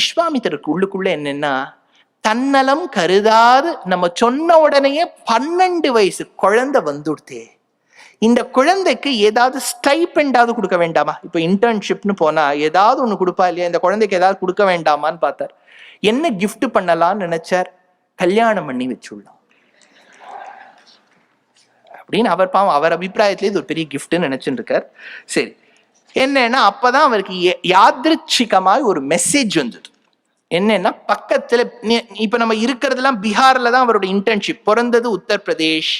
விஸ்வாமித்தருக்கு உள்ளுக்குள்ள என்னன்னா தன்னலம் கருதாது நம்ம சொன்ன உடனேயே பன்னெண்டு வயசு குழந்தை வந்துடுத்தே. இந்த குழந்தைக்கு ஏதாவது ஸ்டைப்பெண்டாவது கொடுக்க வேண்டாமா? இப்போ இன்டர்ன்ஷிப்னு போனா ஏதாவது ஒன்று கொடுப்பா இல்லையா? இந்த குழந்தைக்கு ஏதாவது கொடுக்க வேண்டாமான்னு பார்த்தார். என்ன கிஃப்ட் பண்ணலாம்னு நினைச்சார்? கல்யாணம் பண்ணி வச்சுடலாம் அப்படின்னு அவர் பாவம் அவர் அபிப்பிராயத்திலே இது ஒரு பெரிய கிஃப்ட்னு நினைச்சுட்டு இருக்கார் சரி. என்னன்னா அப்பதான் அவருக்கு யாதிருச்சிகமாய் ஒரு மெசேஜ் வந்தது. என்னன்னா பக்கத்துல இப்ப நம்ம இருக்கிறதெல்லாம் பீகார்ல தான் அவரோட இன்டர்ன்ஷிப் பிறந்தது உத்தரப்பிரதேஷ்.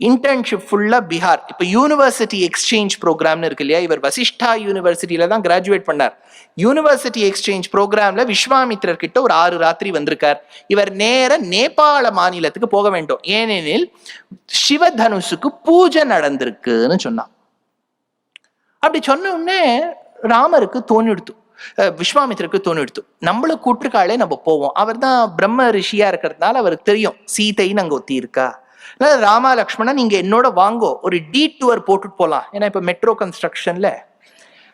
இன்டர்ன்ஷிப் ஃபுல்லா பீகார். இப்ப யூனிவர்சிட்டி எக்ஸ்சேஞ்ச் ப்ரோக்ராம்னு இருக்கு இல்லையா? இவர் வசிஷ்டா யூனிவர்சிட்டியில தான் கிராஜுவேட் பண்ணார். யூனிவர்சிட்டி எக்ஸ்சேஞ்ச் ப்ரோக்ராம்ல விஸ்வாமித்ரர் கிட்ட ஒரு ஆறு ராத்திரி வந்திருக்கார். இவர் நேர நேபாள மாநிலத்துக்கு போக வேண்டும். ஏனெனில் சிவதனுஷுக்கு பூஜை நடந்திருக்குன்னு சொன்னான். அப்படி சொன்ன உடனே ராமருக்கு தோணிடுத்து அஹ் விஸ்வாமித்திரருக்கு தோணிடுத்து. நம்மள கூட்டிருக்காளே நம்ம போவோம். அவர் தான் பிரம்ம ரிஷியா இருக்கிறதுனால அவருக்கு தெரியும். சீதைன்னு அங்க ஒத்தி இருக்கா அதனால ராமா லக்ஷ்மணா நீங்க என்னோட வாங்கோ. ஒரு டி டூவர் போட்டுட்டு போலாம். ஏன்னா இப்ப மெட்ரோ கன்ஸ்ட்ரக்ஷன்ல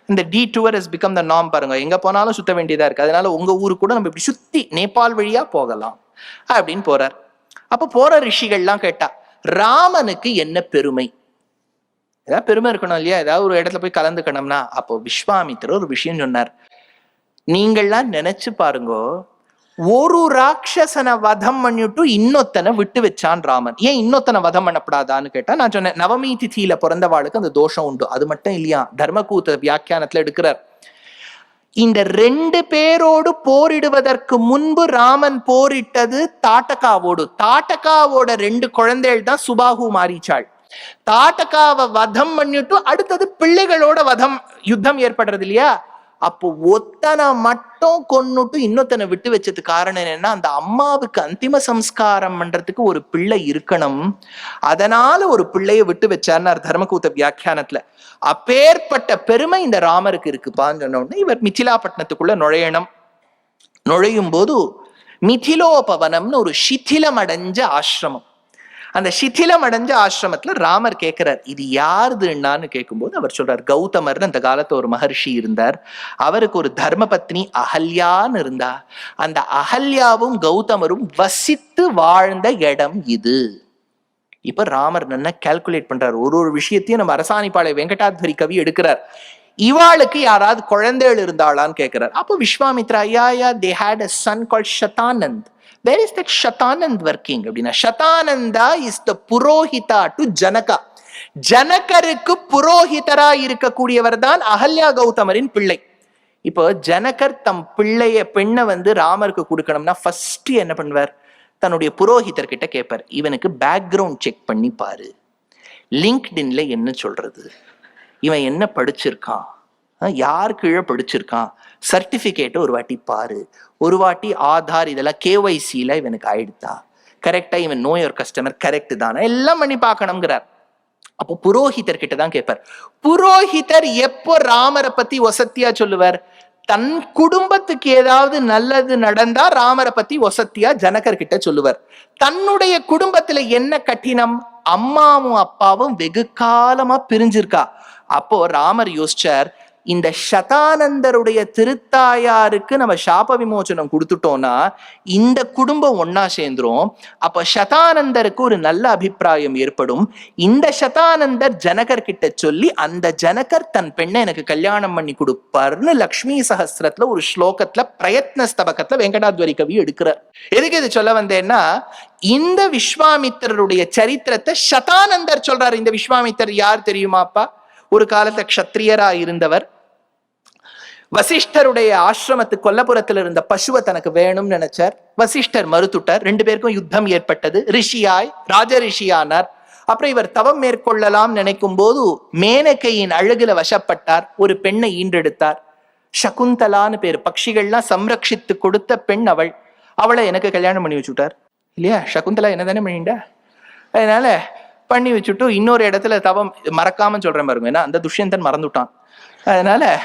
இந்த the tower is become the நாம் பாருங்க. எங்க போனாலும் சுத்த வேண்டியதா இருக்கு. அதனால உங்க ஊரு கூட நம்ம இப்படி சுத்தி நேபாள் வழியா போகலாம். அப்படின்னு போறார். அப்ப போற ரிஷிகள்லாம் கேட்டா ராமனுக்கு என்ன பெருமை? ஏதாவது பெருமை இருக்கணும் இல்லையா? ஏதாவது ஒரு இடத்துல போய் கலந்துக்கணும்னா அப்போ விஸ்வாமித்திர ஒரு விஷயம் சொன்னார். நீங்கள்லாம் நினைச்சு பாருங்க. ஒரு ராட்சசனை வதம் பண்ணிட்டு இன்னொத்தனை விட்டு வச்சான் ராமன். ஏன் இன்னொத்தனை வதம் பண்ணப்படாதான்னு கேட்டா நான் சொன்னேன் நவமி திதியில பிறந்தவாளுக்கு அந்த தோஷம் உண்டு. அது மட்டும் இல்லையா? தர்மகூத்த வியாக்கியானத்துல எடுக்கிறார். இந்த ரெண்டு பேரோடு போரிடுவதற்கு முன்பு ராமன் போரிட்டது தாட்டகாவோடு தாட்டகாவோட ரெண்டு குழந்தைகள் தான் சுபாகு மாறிச்சாள். தாட்டகாவை வதம் பண்ணிட்டு அடுத்தது பிள்ளைகளோட வதம் யுத்தம் ஏற்படுறது இல்லையா? அப்போ ஒத்தனை மட்டும் கொன்னுட்டு இன்னொத்தனை விட்டு வச்சது காரணம் என்னன்னா அந்த அம்மாவுக்கு அந்திம சம்ஸ்காரம் பண்றதுக்கு ஒரு பிள்ளை இருக்கணும். அதனால ஒரு பிள்ளைய விட்டு வச்சார்னார் தர்மகூத்த வியாக்கியானத்துல. அப்பேற்பட்ட பெருமை இந்த ராமருக்கு இருக்குப்பான்னு சொன்ன உடனே இவர் மிथिलापட்டினத்துக்குள்ள நுழையணும். நுழையும் போது மிதிலோபவனம்னு ஒரு சிथिலம் அடைஞ்ச ஆசிரமம். அந்த சிथिலம் அடைஞ்ச ஆசிரமத்துல ராமர் கேட்கிறார் இது யாருதுன்னான்னு கேட்கும்போது அவர் சொல்றார் கௌதமர்னு அந்த காலத்துல ஒரு மகர்ஷி இருந்தார். அவருக்கு ஒரு தர்மபத்னி அகல்யான்னு இருந்தா அந்த அகல்யாவும் கௌதமரும் வசித்து வாழ்ந்த இடம் இது. இப்ப ராமர் நல்லா கால்குலேட் பண்றார் ஒரு ஒரு விஷயத்தையும் நம்ம அரசாணிப்பாளை வெங்கடாத்வரி கவி எடுக்கிறார். இவாளுக்கு யாராவது குழந்தைகள் இருந்தாளான்னு கேட்கிறார் அப்போ விஸ்வாமித்ரா ஐயா they had a son called Shatanand where is that Shatanand working அப்படின்னா Shatananda is the purohita to Janaka ஜனகருக்கு புரோஹிதரா இருக்கக்கூடியவர் தான் அகல்யா கௌதமரின் பிள்ளை. இப்போ ஜனகர் தம் பிள்ளைய பெண்ணை வந்து ராமருக்கு கொடுக்கணும்னா ஃபர்ஸ்ட் என்ன பண்ணுவார்? தன்னுடைய புரோஹிதர் கிட்ட கேட்பார். இவனுக்கு பேக்ரவுண்ட் செக் பண்ணி பாரு. லிங்க்டின்ல என்ன சொல்றது? இவன் என்ன படிச்சிருக்கான்? யார் கீழே படிச்சிருக்கான்? சர்டிஃபிகேட்டை ஒரு வாட்டி பாரு. ஒரு வாட்டி ஆதார் இதெல்லாம் கேஒய்சியில் இவனுக்கு ஆயிடுதா கரெக்டாக இவன் நோ யோர் கஸ்டமர் கரெக்ட் தானே? எல்லாம் பண்ணி பார்க்கணுங்கிறார் அப்போ புரோஹிதர் கிட்ட தான் கேட்பார் புரோஹிதர் எப்போ ராமரை பத்தி ஒசத்தியா சொல்லுவார்? தன் குடும்பத்துக்கு ஏதாவது நல்லது நடந்தா ராமரை பத்தி ஒசத்தியா ஜனகர் கிட்ட சொல்லுவார். தன்னுடைய குடும்பத்துல என்ன கட்டினம்? அம்மாவும் அப்பாவும் வெகு காலமா பிரிஞ்சிருக்கா. அப்போ ராமர் யோசிச்சார் இந்த சதானந்தருடைய திருத்தாயாருக்கு நம்ம சாப விமோச்சனம் கொடுத்துட்டோம்னா இந்த குடும்பம் ஒன்னா சேர்ந்துரும். அப்ப சதானந்தருக்கு ஒரு நல்ல அபிப்பிராயம் ஏற்படும். இந்த சதானந்தர் ஜனகர் கிட்ட சொல்லி அந்த ஜனகர் தன் பெண்ணை எனக்கு கல்யாணம் பண்ணி கொடுப்பார்னு லக்ஷ்மி சஹஸ்ரத்துல ஒரு ஸ்லோகத்துல பிரயத்ன ஸ்தபகத்துல வெங்கடாத்வரி கவி எடுக்கிறார். எதுக்கு இது சொல்ல வந்தேன்னா இந்த விஸ்வாமித்திரருடைய சரித்திரத்தை சதானந்தர் சொல்றாரு. இந்த விஸ்வாமித்தர் யார் தெரியுமாப்பா? ஒரு காலத்துல க்ஷத்ரியரா இருந்தவர். வசிஷ்டருடைய ஆசிரமத்து கொல்லபுரத்தில் இருந்த பசுவை தனக்கு வேணும்னு நினைச்சார். வசிஷ்டர் மறுத்துட்டார். ரெண்டு பேருக்கும் யுத்தம் ஏற்பட்டது. ரிஷியாய் ராஜ ரிஷியானார் அப்புறம் இவர் தவம் மேற்கொள்ளலாம் நினைக்கும் போது மேனகையின் அழகுல வசப்பட்டார். ஒரு பெண்ணை ஈன்றெடுத்தார். சகுந்தலான்னு பேர். பட்சிகள்லாம் சம்ரட்சித்து கொடுத்த பெண் அவள். அவளை எனக்கு கல்யாணம் பண்ணி வச்சுட்டார். இல்லையா? சகுந்தலா என்ன தானே பண்ணிண்டா? அதனால பண்ணி வச்சுட்டு இன்னொரு இடத்துல தவம் மறக்காம சொல்றேன் பாருங்க. ஏன்னா அந்த துஷ்யந்தன் மறந்துட்டான். அதனால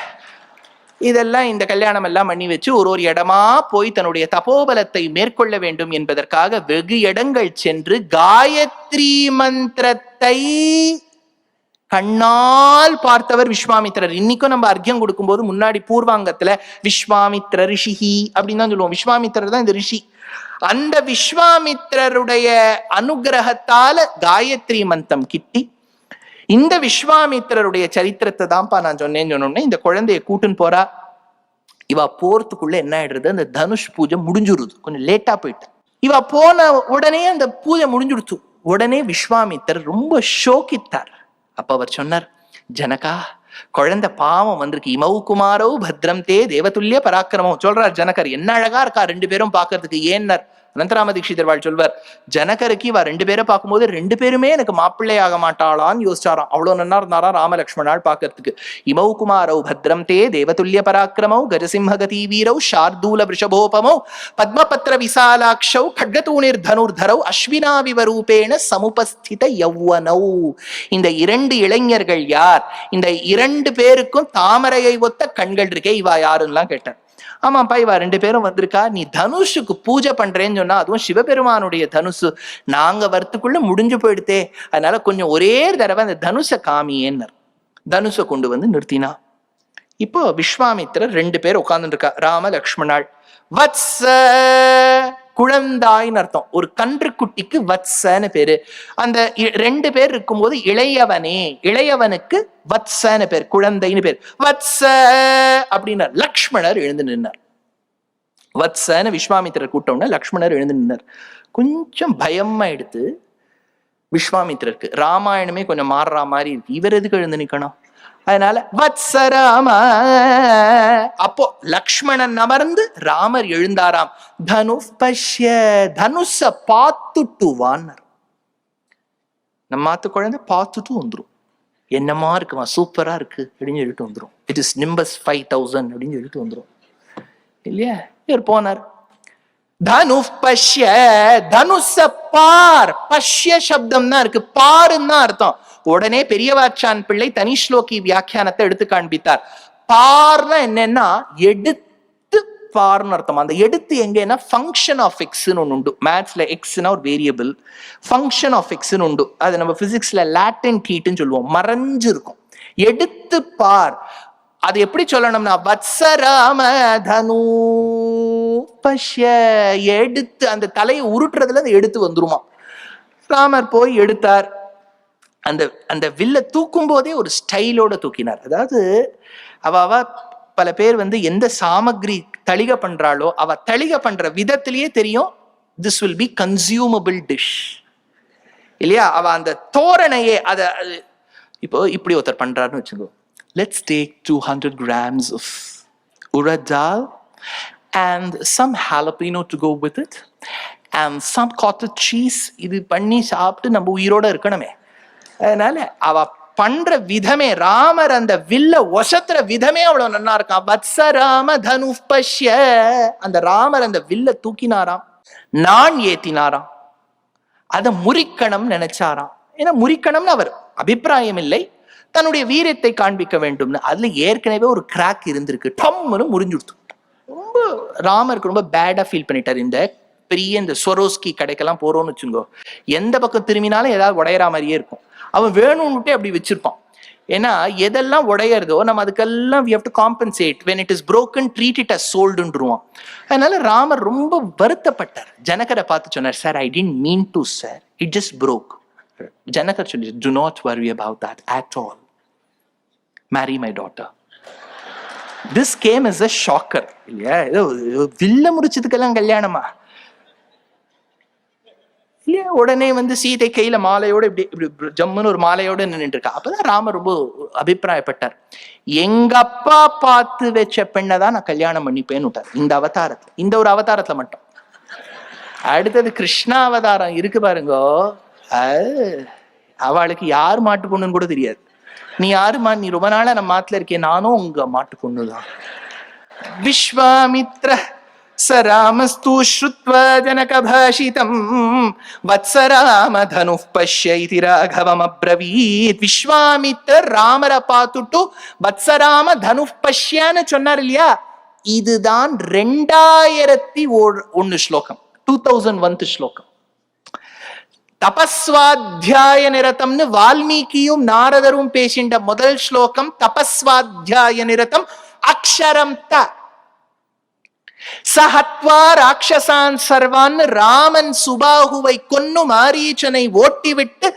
இதெல்லாம் இந்த கல்யாணம் எல்லாம் பண்ணி வச்சு ஒரு ஒரு இடமா போய் தன்னுடைய தபோபலத்தை மேற்கொள்ள வேண்டும் என்பதற்காக வெகு இடங்கள் சென்று காயத்ரி மந்திரத்தை கண்ணால் பார்த்தவர் விஸ்வாமித்திரர். இன்னைக்கும் நம்ம அர்க்கியம் கொடுக்கும்போது முன்னாடி பூர்வாங்கத்துல விஸ்வாமித்ர ரிஷிஹி அப்படின்னு தான் சொல்லுவோம். விஸ்வாமித்திரர் தான் இந்த ரிஷி. அந்த விஸ்வாமித்திரருடைய அனுகிரகத்தால காயத்ரி மந்திரம் கிட்டி இந்த விஸ்வாமித்திரருடைய சரித்திரத்தை தான்ப்பா நான் சொன்னேன்னு சொன்னோன்னே இந்த குழந்தைய கூட்டுன்னு போறா. இவா போறதுக்குள்ள என்ன ஆயிடுறது? அந்த தனுஷ் பூஜை முடிஞ்சுருது கொஞ்சம் லேட்டா போயிட்டு. இவா போன உடனே அந்த பூஜை முடிஞ்சுடுச்சு. உடனே விஸ்வாமித்தர் ரொம்ப ஷோக்கித்தார் அப்ப அவர் சொன்னார் ஜனகா குழந்தை பாவம் வந்திருக்கு. இமௌ குமாரோ பத்ரம் தே தேவதுல்ய பராக்கிரமம் சொல்றார் ஜனகர். என்ன அழகா இருக்கா? ரெண்டு பேரும் பாக்குறதுக்கு ஏன்னர் அனந்தராம தீட்சிதர்வாள் சொல்வார் ஜனகருக்கு இவ ரெண்டு பேரை பார்க்கும்போது ரெண்டு பேருமே எனக்கு மாப்பிள்ளையாக மாட்டாளான்னு யோசிச்சாராம். அவ்வளோ நல்லா இருந்தாரா ராமலக்ஷ்மணாள் பார்க்கறதுக்கு. இமௌ குமாரௌ பத்ரம் தே தேவதுல்ய பராக்கிரமௌ கஜசிம்மகதி வீரௌ ஷார்தூல விஷபோபமௌ பத்மபத்ர விசாலாட்சௌ கட்கதூணிர் தனுர்தரௌ அஸ்வினாவிவரூபேண சமுபஸ்தித யௌவனௌ. இந்த இரண்டு இளைஞர்கள் யார்? இந்த இரண்டு பேருக்கும் தாமரையை ஒத்த கண்கள் இருக்கே இவா யாருன்னெலாம் கேட்டார் ஆமாப்பா இவா ரெண்டு பேரும் வந்திருக்கா. நீ தனுஷுக்கு பூஜை பண்றேன்னு சொன்னா அதுவும் சிவபெருமானுடைய தனுசு. நாங்க வரத்துக்குள்ள முடிஞ்சு போயிடுதே அதனால கொஞ்சம் ஒரே தடவை அந்த தனுஷ காமியேன்னர் தனுஷை கொண்டு வந்து நிறுத்தினா. இப்போ விஸ்வாமித்திரர் ரெண்டு பேர் உட்கார்ந்துட்டு இருக்கா. ராம லக்ஷ்மணாள் வத்ச குழந்தாய்னு அர்த்தம். ஒரு கன்றுக்குட்டிக்கு வத்சன்னு பேரு. அந்த இ- ரெண்டு பேர் இருக்கும்போது இளையவனே இளையவனுக்கு வத்சன்னு பேர் குழந்தைன்னு பேர். வத்ச அப்படின்னார் லக்ஷ்மணர் எழுந்து நின்னார். வத்சன்னு விஸ்வாமித்திரர் கூட்டம்னா லக்ஷ்மணர் எழுந்து நின்னார். கொஞ்சம் பயமா எடுத்து விஸ்வாமித்திரருக்கு ராமாயணமே கொஞ்சம் மாறுற மாதிரி இருக்கு. இவர் எதுக்கு எழுந்து நிக்கணும்? அதனால வத்சராம. அப்போ லக்ஷ்மணன் அமர்ந்து ராமர் எழுந்தாராம். தனு பஷ்ய தனுஷ பார்த்துட்டு வான்னார் நம்ம மாத்து குழந்தை பார்த்துட்டு வந்துரும். என்னமா இருக்குமா? சூப்பரா இருக்கு. அப்படின்னு சொல்லிட்டு வந்துரும். It is Nimbus five thousand அப்படின்னு சொல்லிட்டு வந்துரும். இல்லையா? இவர் போனார். தனு பஷ்ய தனுஷ பார். பஷ்ய சப்தம் தான் இருக்கு. பாருன்னு தான் அர்த்தம். உடனே பெரியவாச்சான் பிள்ளை தனி ஸ்லோகி வியாக்கியானத்தை எடுத்து காண்பித்தார். பார்னா என்னன்னா எடுத்து பார்னு அர்த்தம். அந்த எடுத்து எங்கன்னா ஃபங்க்ஷன் ஆஃப் எக்ஸ்னு ஒன்று உண்டு. மேத்ஸ்ல எக்ஸ்னா ஒரு வேரியபிள் ஃபங்க்ஷன் ஆஃப் எக்ஸ்னு உண்டு. அது நம்ம பிசிக்ஸ்ல லாட்டின் ஹீட்னு சொல்லுவோம். மறைஞ்சிருக்கும். எடுத்து பார். அது எப்படி சொல்லணும்னா வத்சராம தனு பஷ்ய எடுத்து அந்த தலையை உருட்டுறதுல அந்த எடுத்து வந்துருமா ராமர் போய் எடுத்தார். அந்த அந்த வில்ல தூக்கும் போதே ஒரு ஸ்டைலோட தூக்கினார். அதாவது அவ அவ பல பேர் வந்து எந்த சாமக்ரி தளிக பண்றாளோ அவ தளிக பண்ற விதத்திலேயே தெரியும் this will be consumable dish இல்லையா? அவ அந்த தோரணையே அத இப்போ இப்படி ஒருத்தர் பண்றாருன்னு வச்சுக்கோ. Let's take two hundred grams of urad dal and some jalapeno to go with it and some cottage cheese. இது பண்ணி சாப்பிட்டு நம்ம உயிரோட இருக்கணுமே. அதனால அவ பண்ற விதமே ராமர் அந்த வில்ல ஒசத்துற விதமே அவ்வளவு நல்லா இருக்கான். வத்ச ராம தனு பஷ்ய. அந்த ராமர் அந்த வில்ல தூக்கினாராம். நான் ஏத்தினாராம். அதை முறிக்கணும் நினைச்சாராம். ஏன்னா முறிக்கணும்னு அவர் அபிப்பிராயம் இல்லை. தன்னுடைய வீரத்தை காண்பிக்க வேண்டும்னு. அதுல ஏற்கனவே ஒரு கிராக் இருந்திருக்கு. டம்னு முறிஞ்சுடுத்து ரொம்ப ராமருக்கு ரொம்ப பேடா ஃபீல் பண்ணிட்டார். இந்த பெரிய இந்த ஸ்வரோஸ்கி கடைக்கெல்லாம் போறோம்னு வச்சுங்கோ எந்த பக்கம் திரும்பினாலும் ஏதாவது உடையற மாதிரியே இருக்கும். அவன் வேணும்னுட்டே அப்படி வச்சிருப்பான். ஏன்னா எதெல்லாம் உடையறதோ நம்ம அதுக்கெல்லாம் we have to compensate when it is broken treat it as சோல்டுன்றுவான் அதனால ராமர் ரொம்ப வருத்தப்பட்டார். ஜனகரை பார்த்து சொன்னார் sir I didn't mean to sir it just broke ஜனகர் சொல்லி do not worry about that at all marry my daughter this game is a shocker இல்லையா? ஏதோ வில்ல முடிச்சதுக்கெல்லாம் கல்யாணமா? இல்லையா உடனே வந்து சீதை கையில மாலையோட இப்படி இப்படி ஜம்முன்னு ஒரு மாலையோட நின்னுட்டு இருக்கா. அப்பதான் ராமர் ரொம்ப அபிப்பிராயப்பட்டார். எங்க அப்பா பார்த்து வச்ச பெண்ணை தான் நான் கல்யாணம் பண்ணிப்பேன்னு விட்டார். இந்த அவதாரத்துல இந்த ஒரு அவதாரத்துல மட்டும். அடுத்தது கிருஷ்ணா அவதாரம் இருக்கு பாருங்கோ. அவளுக்கு யார் மாட்டு பொண்ணுன்னு கூட தெரியாது. நீ யாருமா நீ ரொம்ப நாளா நம்ம மாத்துல இருக்கேன். நானும் உங்க மாட்டு பொண்ணுதான். விஸ்வாமித்ர स रामस्तु श्रुत्वा जनकभाषितम् वत्स राम धनुः पश्य इति ராகவமப்ரவீத் விஸ்வாமித்தர் ராமரை பார்த்துட்டு வத்சராம தனு பஷ்யான்னு சொன்னார் இல்லையா இதுதான் ரெண்டாயிரத்தி ஒன்னு ஸ்லோகம் டூ தௌசண்ட் ஒன்த் ஸ்லோகம் தபஸ்வாத்தியாய நிரதம்னு வால்மீகியும் நாரதரும் பேசின்ற முதல் ஸ்லோகம் தபஸ்வாத்தியாய நிரதம் அக்ஷரம் த சஹத்வா ராட்சசான் சர்வான் ராமன் சுபாகுவை கொன்னு மாரீச்சனை ஓட்டிவிட்டு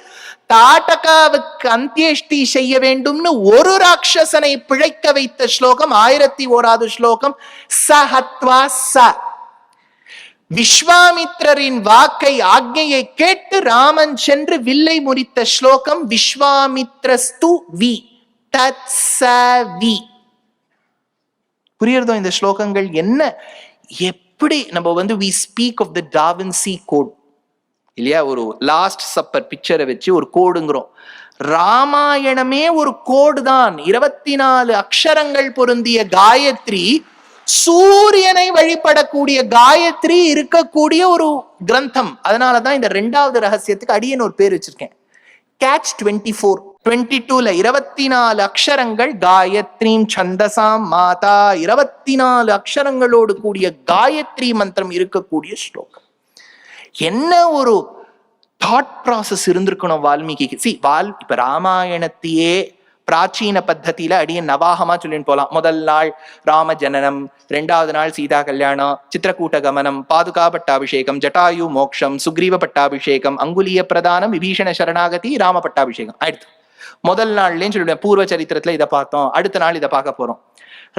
தாட்டகாவுக்கு அந்தியேஷ்டி செய்ய வேண்டும்னு ஒரு ராட்சசனை பிழைக்க வைத்த ஸ்லோகம் ஆயிரத்தி ஓராது ஸ்லோகம் சஹத்வா ச. விஸ்வாமித்ரரின் வாக்கை ஆக்ஞையை கேட்டு ராமன் சென்று வில்லை முறித்த ஸ்லோகம் விஸ்வாமித்ரஸ்து வி தத் ச வி. புரியுறதோ இந்த ஸ்லோகங்கள் என்ன? எப்படி நம்ம வந்து we speak of the da Vinci code இல்லையா? ஒரு லாஸ்ட் சப்பர் பிக்சரை வச்சு ஒரு கோடுங்கிறோம். ராமாயணமே ஒரு கோடு தான். இருபத்தி நாலு அக்ஷரங்கள் பொருந்திய காயத்ரி சூரியனை வழிபடக்கூடிய காயத்ரி இருக்கக்கூடிய ஒரு கிரந்தம். அதனாலதான் இந்த ரெண்டாவது ரகசியத்துக்கு அடியன் ஒரு பேர் வச்சிருக்கேன். கேட்ச் டுவெண்ட்டி ஃபோர் டுவெண்ட்டி டூல இருபத்தி நாலு அக்ஷரங்கள் காயத்ரீம் சந்தசாம் மாதா. இருபத்தி நாலு அக்ஷரங்களோடு கூடிய காயத்ரி மந்திரம் இருக்கக்கூடிய ஸ்லோகம். என்ன ஒரு தாட் ப்ராசஸ் இருந்திருக்கணும் வால்மீகிக்கு சி வால் இப்ப ராமாயணத்தையே பிராச்சீன பத்தத்தில அடிய நவாகமா சொல்லிட்டு போலாம். முதல் நாள் ராம ஜனனம் ரெண்டாவது நாள் சீதா கல்யாணம் சித்திரக்கூட்ட கமனம் பாதுகா பட்டாபிஷேகம் ஜட்டாயு மோக்ஷம் சுக்ரீவ பட்டாபிஷேகம் அங்குலிய பிரதானம் விபீஷண சரணாகதி ராம பட்டாபிஷேகம். அடுத்து. முதல் நாள்லேன்னு சொல்லிவிடுவேன் பூர்வ சரித்திரத்தில் இதை பார்த்தோம். அடுத்த நாள் இதை பார்க்க போகிறோம்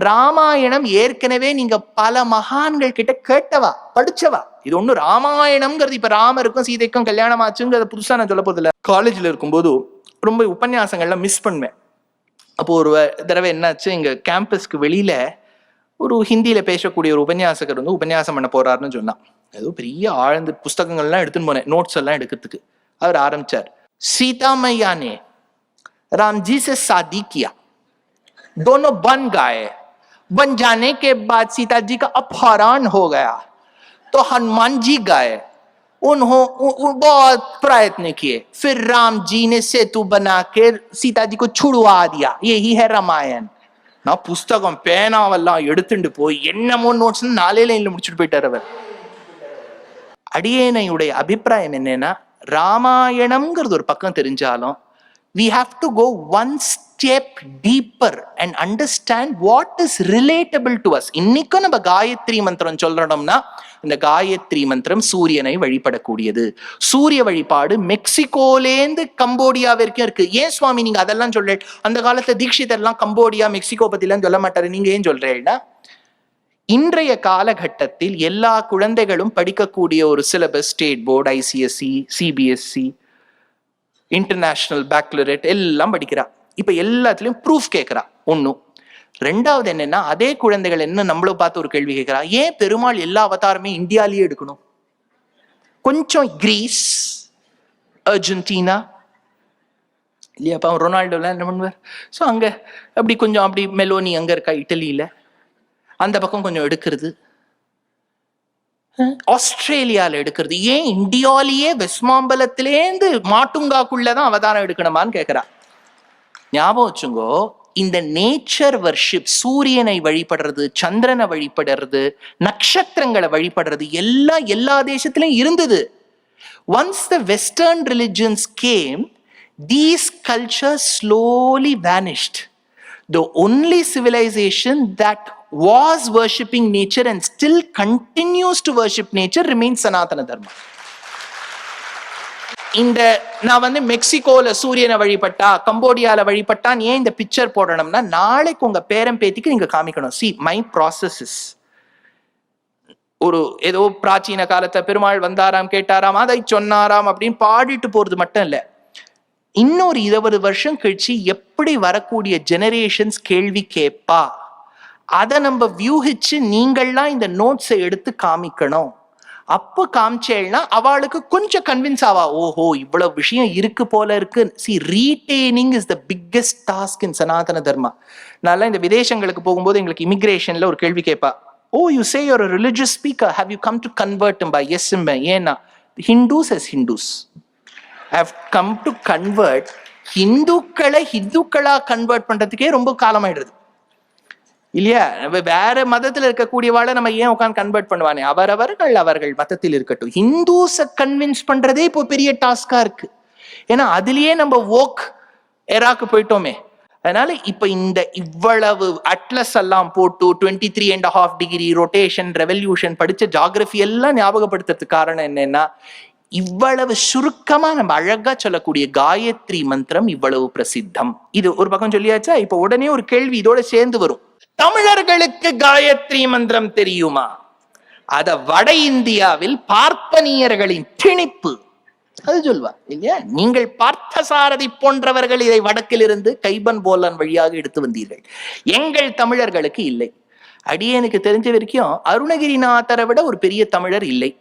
ராமாயணம் ஏற்கனவே நீங்க பல மகான்கள் கிட்ட கேட்டவா? படிச்சவா? இது ஒண்ணு ராமாயணம்ங்கிறது இப்ப ராமருக்கும் சீதைக்கும் கல்யாணம் ஆச்சுங்கிறத புதுசா நான் சொல்ல போறது இல்லை காலேஜ்ல இருக்கும்போது ரொம்ப உபன்யாசங்கள்லாம் மிஸ் பண்ணுவேன். அப்போ ஒரு தடவை என்னாச்சு எங்க கேம்பஸ்க்கு வெளியில ஒரு ஹிந்தியில பேசக்கூடிய ஒரு உபன்யாசகர் வந்து உபன்யாசம் பண்ண போறாருன்னு சொன்னான். ஏதோ பெரிய ஆழ்ந்து புஸ்தகங்கள்லாம் எடுத்துன்னு போனேன் நோட்ஸ் எல்லாம் எடுக்கிறதுக்கு. அவர் ஆரம்பிச்சார். சீதாமையானே राम जी से शादी किया दोनों बन गए बन जाने के बाद सीता जी का अपहरण हो गया तो हनुमान जी गए उन्हों उ- उ- बहुत प्रयत्न किए फिर राम जी ने सेतु बना के सीता जी को छुड़वा दिया यही है रामायण நான் புஸ்தகம் பேனாவெல்லாம் எடுத்துட்டு போய் என்னமோ நோட்ஸ் நாலே லைன்ல முடிச்சுட்டு போயிட்டார் அவர் அடியேனையுடைய அபிப்பிராயம் என்னன்னா ராமாயணம்ங்கிறது ஒரு பக்கம் தெரிஞ்சாலும் we have to go one step deeper and understand what is relatable to us. இன்னைக்கும் நம்ம காயத்ரி மந்திரம் சொல்றோம்னா இந்த காயத்ரி மந்திரம் சூரியனை வழிபடக்கூடியது. சூரிய வழிபாடு மெக்சிகோலேந்து கம்போடியா வரைக்கும் இருக்கு. ஏன் சுவாமி நீங்க அதெல்லாம் சொல்ற அந்த காலத்துல தீட்சிதர்லாம் கம்போடியா மெக்சிகோ பத்திலாம் சொல்ல மாட்டாரு நீங்க ஏன் சொல்றீங்கன்னா இன்றைய காலகட்டத்தில் எல்லா குழந்தைகளும் படிக்கக்கூடிய ஒரு syllabus state board ICSE CBSE international baccalaureate எல்லாம் படிக்கிறா. இப்போ எல்லாத்துலேயும் ப்ரூஃப் கேட்குறா ஒன்றும் ரெண்டாவது என்னன்னா அதே குழந்தைகள் என்ன நம்மள பார்த்து ஒரு கேள்வி கேட்குறா ஏன் பெருமாள் எல்லா அவதாரமே இந்தியாலேயே எடுக்கணும்? கொஞ்சம் கிரீஸ் அர்ஜென்டினா இல்லையா அப்போ ரொனால்டோலாம் என்ன பண்ணுவார்? ஸோ அங்கே அப்படி கொஞ்சம் அப்படி மெலோனி அங்கே இருக்கா இட்டலியில் அந்த பக்கம் கொஞ்சம் எடுக்கிறது. ஆஸ்திரேலியால எடுக்கிறது. ஏன் இந்தியாலேயே வெஸ்மாம்பலத்திலேருந்து மாட்டுங்காக்குள்ளதான் அவதாரம் எடுக்கணுமான்னு கேட்கிறா ஞாபகம் வச்சுங்கோ இந்த நேச்சர் வர்ஷிப் சூரியனை வழிபடுறது சந்திரனை வழிபடுறது நட்சத்திரங்களை வழிபடுறது எல்லாம் எல்லா தேசத்திலும் இருந்தது. Once the western religions came these culture slowly vanished the only civilisation that was worshipping nature and still continues to worship nature remains sanatana dharma. இந்த நான் வந்து மெக்சிகோல சூரியனை வழிபட்டா கம்போடியால வழிபட்டான் ஏன் இந்த பிக்சர் போடணும்னா நாளைக்கு உங்க பேரம் பேத்திக்கு நீங்க காமிக்கணும். சி மை ப்ராசஸஸ் ஒரு ஏதோ பிராச்சீன காலத்தை பெருமாள் வந்தாராம் கேட்டாராம் அதை சொன்னாராம் அப்படின்னு பாடிட்டு போறது மட்டும் இல்லை. இன்னொரு இருபது வருஷம் கழிச்சு எப்படி வரக்கூடிய ஜெனரேஷன்ஸ் கேள்வி கேட்பா அதை நம்ம வியூகிச்சு நீங்கள்லாம் இந்த நோட்ஸை எடுத்து காமிக்கணும். அப்போ காமிச்சேன்னா அவளுக்கு கொஞ்சம் கன்வின்ஸ் ஆவா ஓஹோ இவ்வளவு விஷயம் இருக்கு போல இருக்கு. See retaining is the biggest task in Sanatana Dharma நல்லா இந்த விதேசங்களுக்கு போகும்போது எங்களுக்கு இமிகிரேஷன்ல ஒரு கேள்வி கேட்பா ஓ you say your religious speaker how you come to convert by us ஏன்னா Hindus us Hindus how come to convert ஹிந்துக்களை ஹிந்துக்களா கன்வெர்ட் பண்றதுக்கே ரொம்ப காலமாயிடுது. இல்லையா? நம்ம வேற மதத்துல இருக்கக்கூடியவாளை நம்ம ஏன் உட்காந்து கன்வெர்ட் பண்ணுவானே? அவரவர்கள் அவர்கள் மதத்தில் இருக்கட்டும். ஹிந்துஸை கன்வின்ஸ் பண்றதே இப்போ பெரிய டாஸ்கா இருக்கு. ஏன்னா அதுலயே நம்ம ஓக் எராக்கு போயிட்டோமே. அதனால இப்ப இந்த இவ்வளவு அட்லஸ் எல்லாம் போட்டு twenty three and half degree rotation revolution படிச்ச ஜாகிரபி எல்லாம் ஞாபகப்படுத்துறதுக்கு காரணம் என்னன்னா இவ்வளவு சுருக்கமா நம்ம அழகா சொல்லக்கூடிய காயத்ரி மந்திரம் இவ்வளவு பிரசித்தம். இது ஒரு பக்கம் சொல்லியாச்சா? இப்ப உடனே ஒரு கேள்வி இதோட சேர்ந்து வரும். தமிழர்களுக்கு காயத்ரி மந்திரம் தெரியுமா? அத வட இந்தியாவில் பார்ப்பனியர்களின் திணிப்பு. அது சொல்வா இல்லையா? நீங்கள் பார்த்தசாரதி போன்றவர்கள் இதை வடக்கிலிருந்து கைபன் போலன் வழியாக எடுத்து வந்தீர்கள். எங்கள் தமிழர்களுக்கு இல்லை. அடியனுக்கு தெரிஞ்ச வரைக்கும் அருணகிரிநாதரை விட ஒரு பெரிய தமிழர் இல்லை.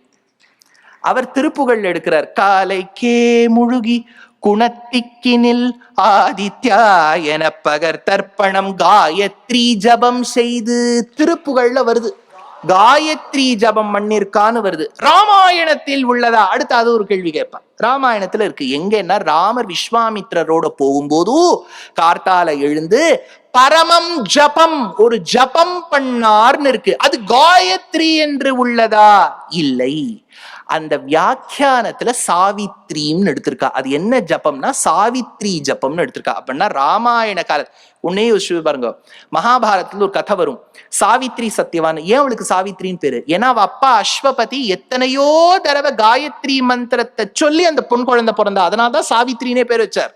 அவர் திருப்புகழ் எடுக்கிறார். காலைக்கே முழுகி குணத்திக்கினில் ஆதித்யாயன பகர் தர்ப்பணம் காயத்ரி ஜபம் செய்து திருப்புகழ்ல வருது. காயத்ரி ஜபம் மண்ணிற்கான்னு வருது. ராமாயணத்தில் உள்ளதா? அடுத்து அது ஒரு கேள்வி கேட்பான். ராமாயணத்துல இருக்கு. எங்கன்னா ராமர் விஸ்வாமித்ரரோட போகும்போது கார்த்தால எழுந்து பரமம் ஜபம் ஒரு ஜபம் பண்ணார்னு இருக்கு. அது காயத்ரி என்று உள்ளதா? இல்லை. அந்த வியாக்கியானத்துல சாவித்ரின்னு எடுத்திருக்கா. அது என்ன ஜபம்னா சாவித்ரி ஜபம்னு எடுத்திருக்கா. அப்படின்னா ராமாயண கால உன்னே யோசிச்சு பாருங்க. மகாபாரதத்துல ஒரு கதை வரும். சாவித்ரி சத்யவான் ஏன் அவளுக்கு சாவித்ரின்னு பேரு? ஏன்னா அவ அப்பா அஸ்வபதி எத்தனையோ தடவை காயத்ரி மந்திரத்தை சொல்லி அந்த பொன் குழந்தை பிறந்தா. அதனாலதான் சாவித்ரினே பேர் வச்சார்.